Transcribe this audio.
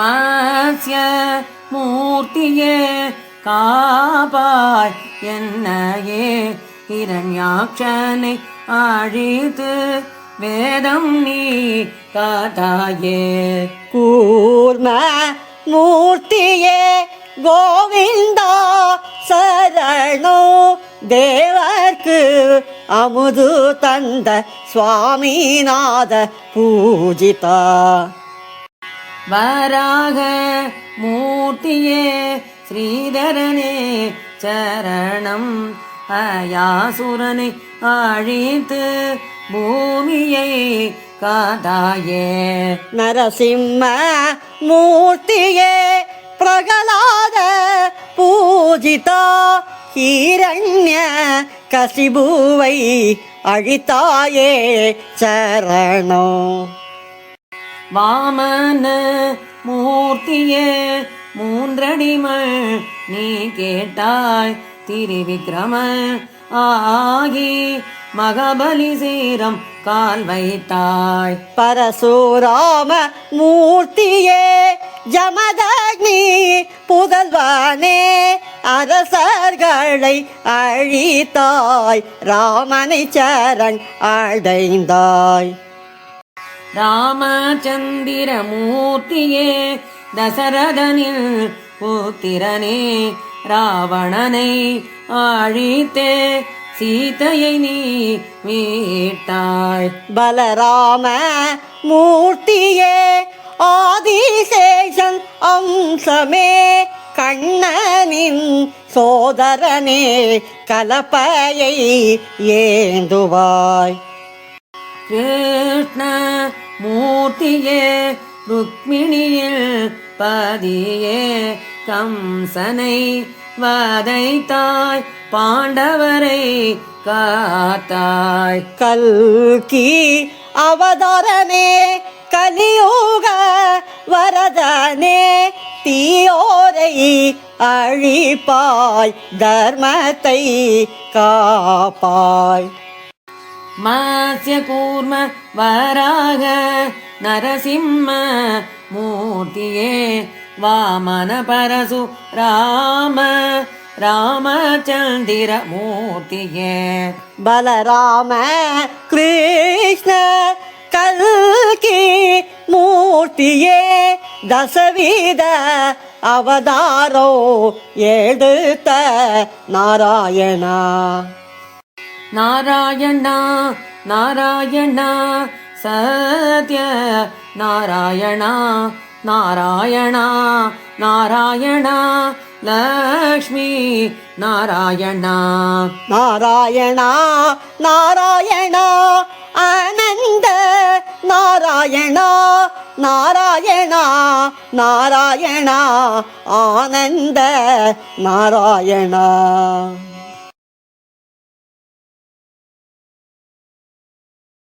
மாஸ்ய மூர்த்தியே காபாய் என்னையே. இரண்யாட்சனை அழித்து வேதம் நீ காதாயே கூர்ம மூர்த்தியே கோவிந்தா சரணோ. தேவர்க்கு அமுது தந்த சுவாமிநாத பூஜிதா. வராக மூர்த்தியே ஸ்ரீதரனே சரணம். அயாசுரனை அழித்து பூமியை காதாயே நரசிம்ம மூர்த்தியே பிரகலாத பூஜிதா ஹீரண்ய கசிபுவை அழித்தாயே சரணோ வாமன மூர்த்தியே மூன்றடிமள் நீ கேட்டாய் திருவிக்ரம ஆகி மகபலி சீரம் கால் வைத்தாய். பரசுராம மூர்த்தியே ஜமதக்னி புதல்வானே அரசர்களை அழித்தாய் ராமனை சரண் அடைந்தாய் ராமச்சந்திரமூர்த்தியே தசரதனில் பூத்திரனே ராவணனை ஆழித்தே சீதையை நீ மீட்டாய். பலராம மூர்த்தியே ஆதிசேஷன் அம்சமே கண்ணனின் சோதரனே கலப்பையை ஏந்துவாய். கிருஷ்ண மூர்த்தியே ருக்மிணியில் பதியே கம்சனை வதைத்தாய் பாண்டவரை காத்தாய். கல்கி அவதாரனே கலியோக வரதனே தீயோரை அழிப்பாய் தர்மத்தை காப்பாய். மாசிய கூர்ம வராக நரசிம்ம மூர்த்தியே வாமன பரசு ராம ராமச்சந்திர மூர்த்தியே. பலராம கிருஷ்ண கல்கி மூர்த்தியே தசவித அவதாரோ எடுத்த நாராயணா. நாராயணா நாராயணா சத்ய நாராயணா நாராயணா நாராயணா லக்ஷ்மி நாராயணா. நாராயணா நாராயணா ஆனந்த நாராயணா நாராயணா நாராயணா ஆனந்த நாராயணா.